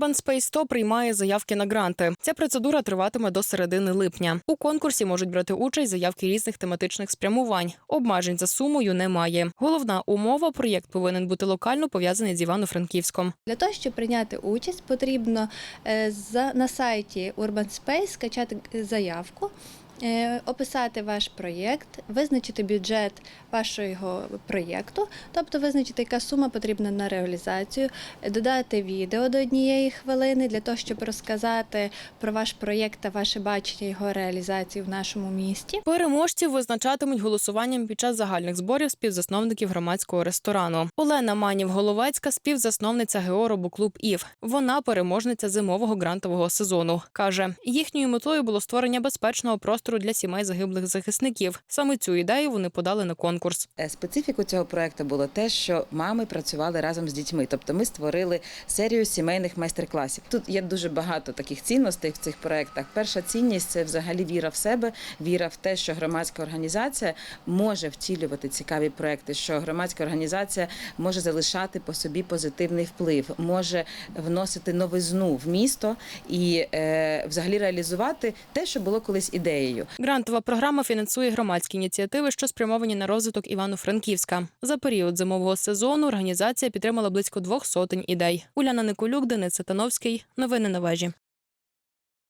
Urban Space 100 приймає заявки на гранти. Ця процедура триватиме до середини липня. У конкурсі можуть брати участь заявки різних тематичних спрямувань. Обмежень за сумою немає. Головна умова проєкт повинен бути локально пов'язаний з Івано-Франківськом. Для того, щоб прийняти участь, потрібно е, на сайті Urban Space скачати заявку, е, описати ваш проєкт, визначити бюджет вашого проєкту, тобто визначити, яка сума потрібна на реалізацію, е, додати відео до однієї хвилини для того, щоб розказати про ваш проєкт та ваше бачення його реалізації в нашому місті. Переможців визначатимуть голосуванням під час загальних зборів співзасновників громадського ресторану. Олена Манів-Головецька, співзасновниця ГО «Робоклуб Ів. Вона переможниця зимового грантового сезону. каже, їхньою метою було створення безпечного простору для сімей загиблих захисників. Саме цю ідею вони подали на конкурс. Е, Специфіку цього проекту було те, що мами працювали разом з дітьми. Тобто ми створили серію сімейних майстер-класів. Тут є дуже багато таких цінностей в цих проектах. Перша цінність це взагалі віра в себе, віра в те, що громадська організація може втілювати цікаві проекти, що громадська організація може залишати по собі позитивний вплив, може вносити новизну в місто і е, взагалі реалізувати те, що було колись ідеєю. Грантова програма фінансує громадські ініціативи, що спрямовані на розвиток Івано-Франківська. За період зимового сезону організація підтримала близько двох сотень ідей. Уляна Николюк, Денис Сатановський. Новини на вежі.